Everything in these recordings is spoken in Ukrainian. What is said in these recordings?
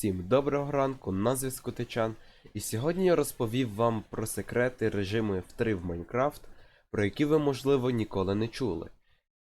Всім доброго ранку, на зв'язку Тичан, і сьогодні я розповів вам про секрети режиму F3 в Майнкрафт, про які ви, можливо, ніколи не чули.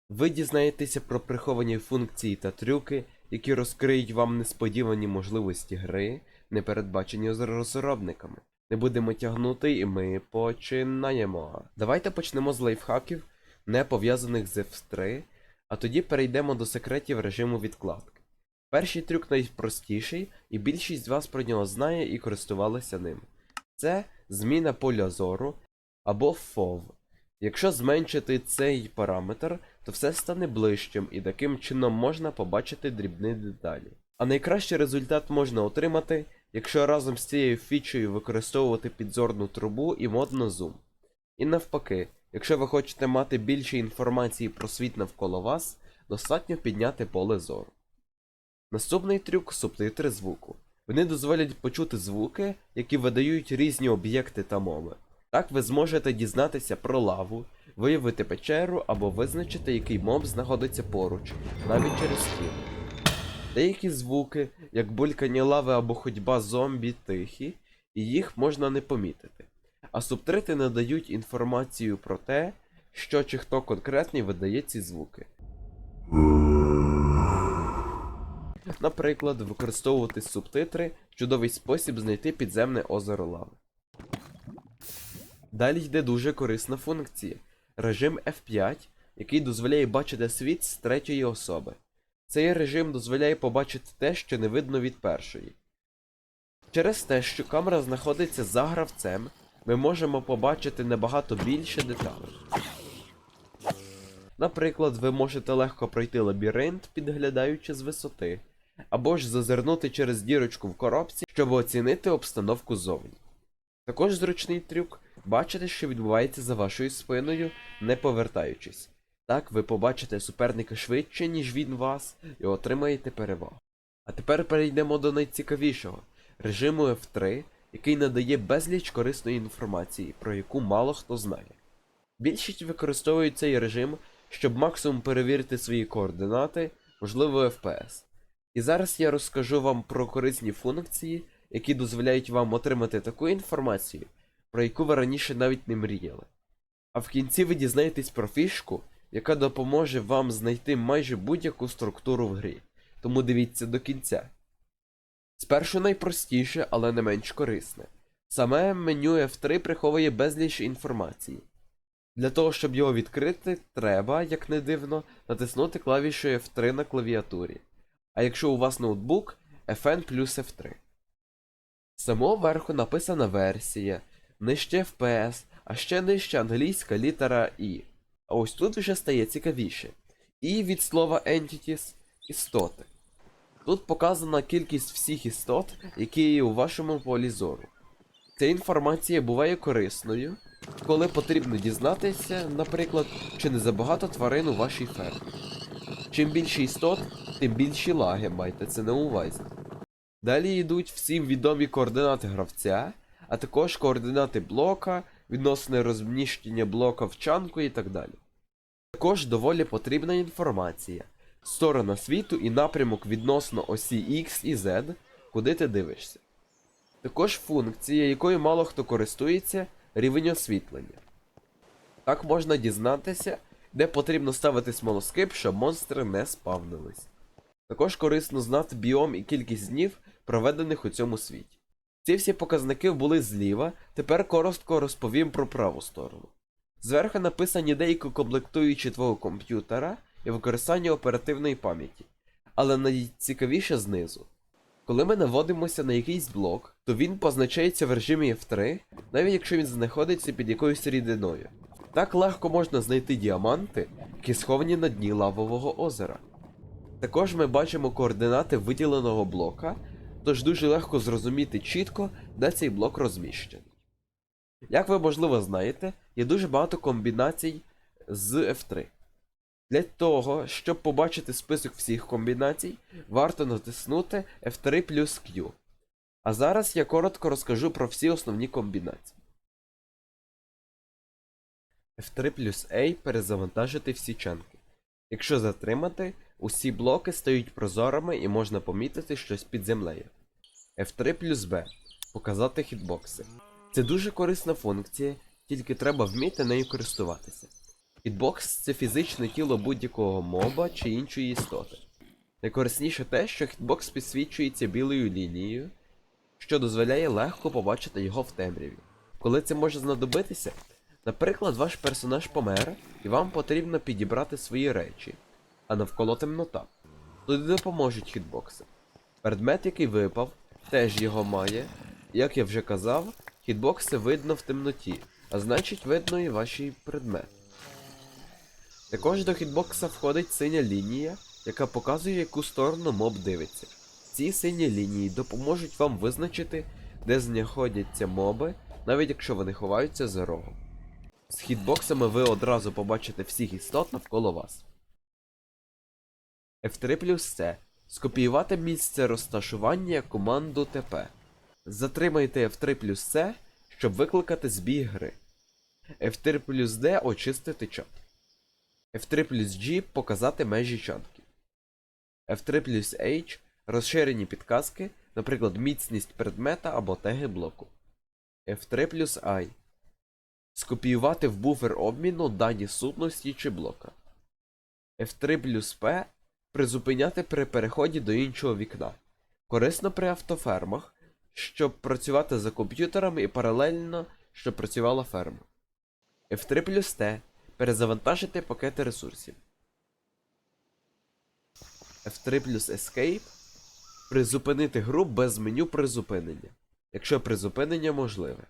Ви дізнаєтеся про приховані функції та трюки, які розкриють вам несподівані можливості гри, не передбачені з розробниками. Не будемо тягнути, і ми починаємо. Давайте почнемо з лайфхаків, не пов'язаних з F3, а тоді перейдемо до секретів режиму відкладки. Перший трюк найпростіший, і більшість з вас про нього знає і користувалися ним. Це зміна поля зору або FOV. Якщо зменшити цей параметр, то все стане ближчим і таким чином можна побачити дрібні деталі. А найкращий результат можна отримати, якщо разом з цією фічею використовувати підзорну трубу і мод на зум. І навпаки, якщо ви хочете мати більше інформації про світ навколо вас, достатньо підняти поле зору. Наступний трюк субтитри звуку. Вони дозволять почути звуки, які видають різні об'єкти та мови. Так ви зможете дізнатися про лаву, виявити печеру або визначити, який моб знаходиться поруч, навіть через стіну. Деякі звуки, як булькання лави або ходьба зомбі, тихі, і їх можна не помітити. А субтитри надають інформацію про те, що чи хто конкретний видає ці звуки. Наприклад, використовувати субтитри чудовий спосіб знайти підземне озеро лави. Далі йде дуже корисна функція режим F5, який дозволяє бачити світ з третьої особи. Цей режим дозволяє побачити те, що не видно від першої. Через те, що камера знаходиться за гравцем, ми можемо побачити набагато більше деталей. Наприклад, ви можете легко пройти лабіринт, підглядаючи з висоти, або ж зазирнути через дірочку в коробці, щоб оцінити обстановку зовні. Також зручний трюк бачити, що відбувається за вашою спиною, не повертаючись. Так ви побачите суперника швидше, ніж він вас, і отримаєте перевагу. А тепер перейдемо до найцікавішого режиму F3, який надає безліч корисної інформації, про яку мало хто знає. Більшість використовують цей режим, щоб максимум перевірити свої координати, можливо FPS. І зараз я розкажу вам про корисні функції, які дозволяють вам отримати таку інформацію, про яку ви раніше навіть не мріяли. А в кінці ви дізнаєтесь про фішку, яка допоможе вам знайти майже будь-яку структуру в грі. Тому дивіться до кінця. Спершу найпростіше, але не менш корисне. Саме меню F3 приховує безліч інформації. Для того, щоб його відкрити, треба, як не дивно, натиснути клавішу F3 на клавіатурі. А якщо у вас ноутбук, FN плюс F3. З самого верху написана версія, нижче FPS, а ще нижче англійська літера І. А ось тут вже стає цікавіше. І від слова entities істоти. Тут показана кількість всіх істот, які є у вашому полі зору. Ця інформація буває корисною, коли потрібно дізнатися, наприклад, чи не забагато тварин у вашій фермі. Чим більше істот, тим більші лаги, майте це на увазі. Далі йдуть всім відомі координати гравця, а також координати блока, відносне розміщення блока в чанку і так далі. Також доволі потрібна інформація, сторона світу і напрямок відносно осі X і Z, куди ти дивишся. Також функція, якою мало хто користується, рівень освітлення. Так можна дізнатися, де потрібно ставити смолоскип, щоб монстри не спавнились. Також корисно знати біом і кількість днів, проведених у цьому світі. Ці всі показники були зліва, тепер коротко розповім про праву сторону. Зверху написані деякі комплектуючі твого комп'ютера і використання оперативної пам'яті, але найцікавіше знизу. Коли ми наводимося на якийсь блок, то він позначається в режимі F3, навіть якщо він знаходиться під якоюсь рідиною. Так легко можна знайти діаманти, які сховані на дні лавового озера. Також ми бачимо координати виділеного блока, тож дуже легко зрозуміти чітко, де цей блок розміщений. Як ви можливо знаєте, є дуже багато комбінацій з F3. Для того, щоб побачити список всіх комбінацій, варто натиснути F3 плюс Q. А зараз я коротко розкажу про всі основні комбінації. F3 плюс A перезавантажити всі чанки. Якщо затримати, усі блоки стають прозорими і можна помітити щось під землею. F3 плюс B. Показати хітбокси. Це дуже корисна функція, тільки треба вміти нею користуватися. Хітбокс це фізичне тіло будь-якого моба чи іншої істоти. Найкорисніше те, що хітбокс підсвічується білою лінією, що дозволяє легко побачити його в темряві. Коли це може знадобитися, наприклад, ваш персонаж помер, і вам потрібно підібрати свої речі, а навколо темнота. Туди допоможуть хітбокси. Предмет, який випав, теж його має. Як я вже казав, хітбокси видно в темноті, а значить видно і ваші предмети. Також до хітбокса входить синя лінія, яка показує, яку сторону моб дивиться. Ці сині лінії допоможуть вам визначити, де знаходяться моби, навіть якщо вони ховаються за рогом. З хітбоксами ви одразу побачите всіх істот навколо вас. F3 плюс C. Скопіювати місце розташування команду ТП. Затримайте F3 плюс C, щоб викликати збій гри. F3 плюс D очистити чат. F3 плюс G показати межі чанки. F3 плюс H розширені підказки, наприклад, міцність предмета або теги блоку. F3 плюс I. Скопіювати в буфер обміну дані сутності чи блока. F3 плюс P призупиняти при переході до іншого вікна. Корисно при автофермах, щоб працювати за комп'ютерами і паралельно, щоб працювала ферма. F3 плюс T перезавантажити пакети ресурсів. F3 плюс Escape призупинити гру без меню призупинення, якщо призупинення можливе.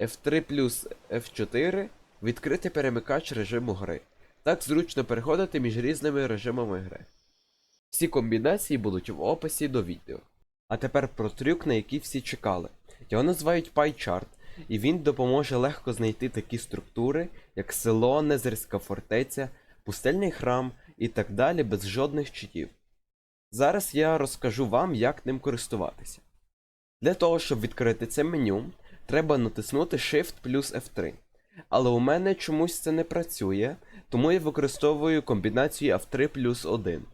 F3 плюс F4 відкрити перемикач режиму гри. Так зручно переходити між різними режимами гри. Всі комбінації будуть в описі до відео. А тепер про трюк, на який всі чекали. Його називають PyChart, і він допоможе легко знайти такі структури, як село, Незерська фортеця, пустельний храм і так далі без жодних читів. Зараз я розкажу вам, як ним користуватися. Для того, щоб відкрити це меню, треба натиснути Shift плюс F3. Але у мене чомусь це не працює, тому я використовую комбінацію F3 плюс 1.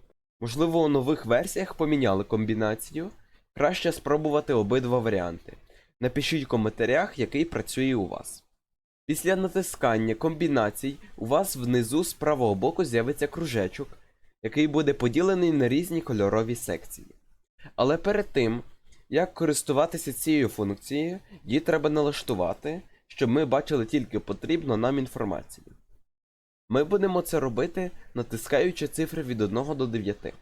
Можливо, у нових версіях поміняли комбінацію. Краще спробувати обидва варіанти. Напишіть в коментарях, який працює у вас. Після натискання комбінацій у вас внизу з правого боку з'явиться кружечок, який буде поділений на різні кольорові секції. Але перед тим, як користуватися цією функцією, її треба налаштувати, щоб ми бачили тільки потрібну нам інформацію. Ми будемо це робити, натискаючи цифри від 1 до 9.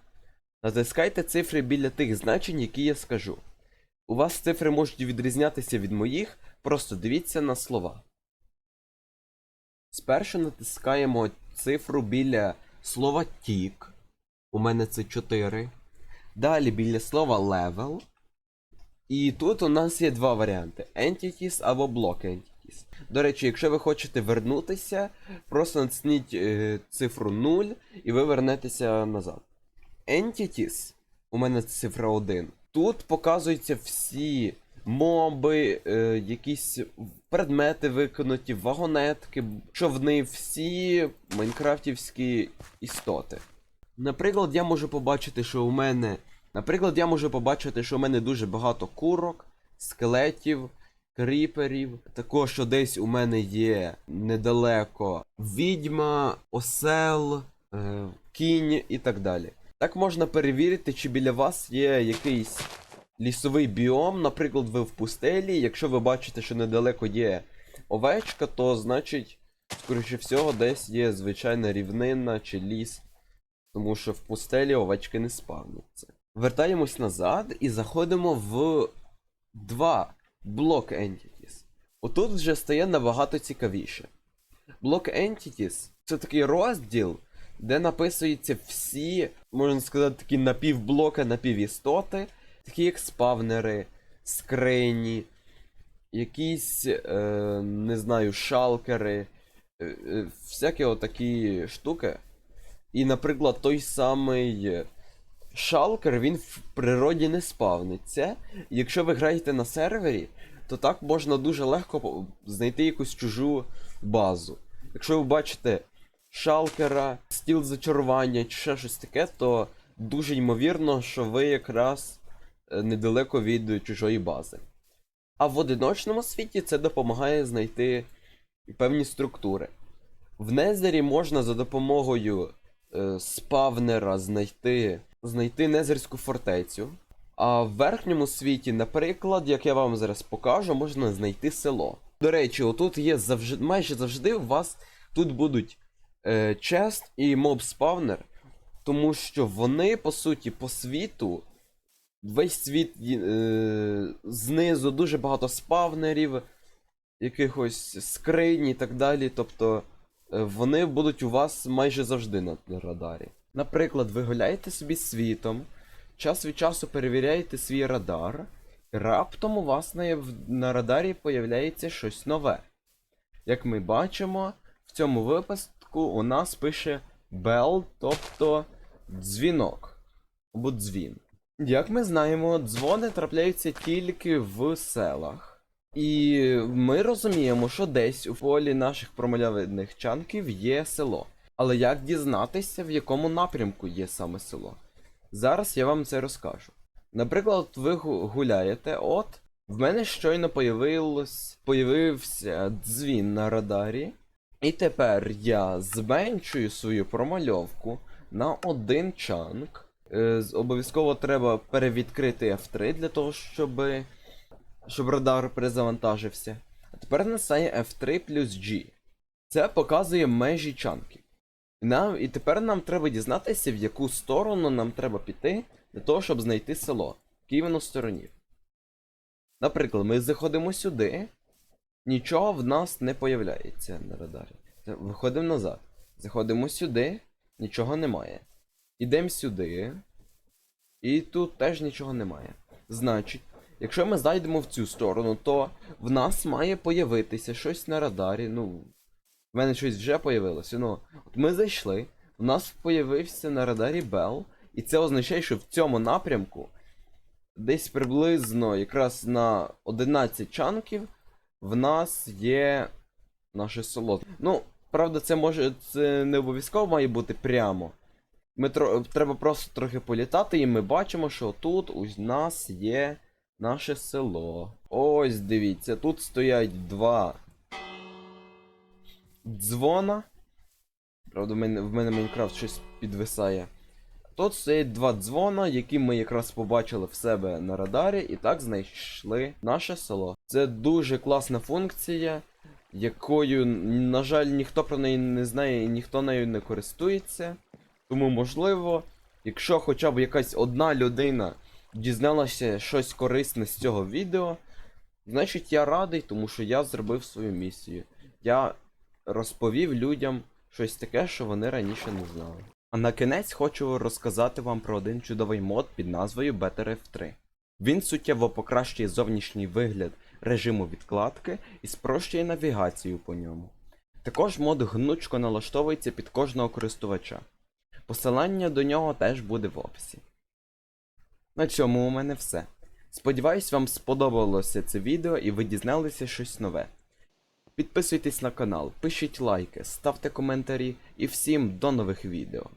Натискайте цифри біля тих значень, які я скажу. У вас цифри можуть відрізнятися від моїх, просто дивіться на слова. Спершу натискаємо цифру біля слова тік. У мене це 4. Далі біля слова level. І тут у нас є два варіанти: Entities або Block Entities. До речі, якщо ви хочете вернутися, просто натисніть е, цифру 0 і ви вернетеся назад. Entities, у мене це цифра 1. Тут показуються всі моби, е, якісь предмети виконуті, вагонетки, човни, всі майнкрафтівські істоти. Наприклад, я можу побачити, що у мене. Наприклад, я можу побачити, що у мене дуже багато курок, скелетів, кріперів. Також що десь у мене є недалеко відьма, осел, е, кінь і так далі. Так можна перевірити, чи біля вас є якийсь лісовий біом, наприклад, ви в пустелі. Якщо ви бачите, що недалеко є овечка, то значить, скоріше всього, десь є звичайна рівнина чи ліс. Тому що в пустелі овечки не спавняться. Вертаємось назад і заходимо в 2 Block Entities. Отут вже стає набагато цікавіше. Block Entities це такий розділ, де написуються всі, можна сказати, такі напівблоки, напівістоти, такі як спавнери, скрині, якісь, е, не знаю, шалкери, е, е, всякі отакі штуки. І, наприклад, той самий шалкер, він в природі не спавниться. Якщо ви граєте на сервері, то так можна дуже легко знайти якусь чужу базу. Якщо ви бачите шалкера, стіл зачарування чи ще щось таке, то дуже ймовірно, що ви якраз е, недалеко від чужої бази. А в одиночному світі це допомагає знайти певні структури. В Незері можна за допомогою е, спавнера знайти, знайти Незерську фортецю. А в верхньому світі, наприклад, як я вам зараз покажу, можна знайти село. До речі, отут є завжди, майже завжди у вас тут будуть е, чест і моб спавнер, тому що вони, по суті, по світу, весь світ е, знизу дуже багато спавнерів, якихось скринь і так далі. Тобто е, вони будуть у вас майже завжди на, радарі. Наприклад, ви гуляєте собі світом, час від часу перевіряєте свій радар, і раптом у вас на, на радарі появляється щось нове. Як ми бачимо, в цьому випадку у нас пише bell, тобто дзвінок або дзвін. Як ми знаємо, дзвони трапляються тільки в селах. І ми розуміємо, що десь у полі наших промальовидних чанків є село. Але як дізнатися, в якому напрямку є саме село? Зараз я вам це розкажу. Наприклад, ви гуляєте, от в мене щойно появився дзвін на радарі. І тепер я зменшую свою промальовку на один чанк. Е, Обов'язково треба перевідкрити F3 для того, щоб, щоб радар перезавантажився. А тепер настає F3 плюс G. Це показує межі чанків. Нам, і тепер нам треба дізнатися, в яку сторону нам треба піти для того, щоб знайти село. Якій воно стороні. Наприклад, ми заходимо сюди, нічого в нас не появляється на радарі. Виходимо назад. Заходимо сюди, нічого немає. Ідемо сюди. І тут теж нічого немає. Значить, якщо ми зайдемо в цю сторону, то в нас має появитися щось на радарі. Ну, в мене щось вже появилося. Ну, от ми зайшли, в нас появився на радарі Bell, і це означає, що в цьому напрямку десь приблизно якраз на 11 чанків в нас є наше село. Ну, правда, це може це не обов'язково має бути прямо. Ми тро... Треба просто трохи політати, і ми бачимо, що тут у нас є наше село. Ось дивіться, тут стоять два дзвона. Правда, в мене, в мене Майнкрафт щось підвисає. Тут стоять два дзвона, які ми якраз побачили в себе на радарі, і так знайшли наше село. Це дуже класна функція, якою, на жаль, ніхто про неї не знає і ніхто нею не користується. Тому, можливо, якщо хоча б якась одна людина дізналася щось корисне з цього відео, значить я радий, тому що я зробив свою місію. Я розповів людям щось таке, що вони раніше не знали. А на кінець хочу розказати вам про один чудовий мод під назвою Better F3. Він суттєво покращує зовнішній вигляд режиму відкладки і спрощує навігацію по ньому. Також мод гнучко налаштовується під кожного користувача. Посилання до нього теж буде в описі. На цьому у мене все. Сподіваюсь, вам сподобалося це відео і ви дізналися щось нове. Підписуйтесь на канал, пишіть лайки, ставте коментарі і всім до нових відео.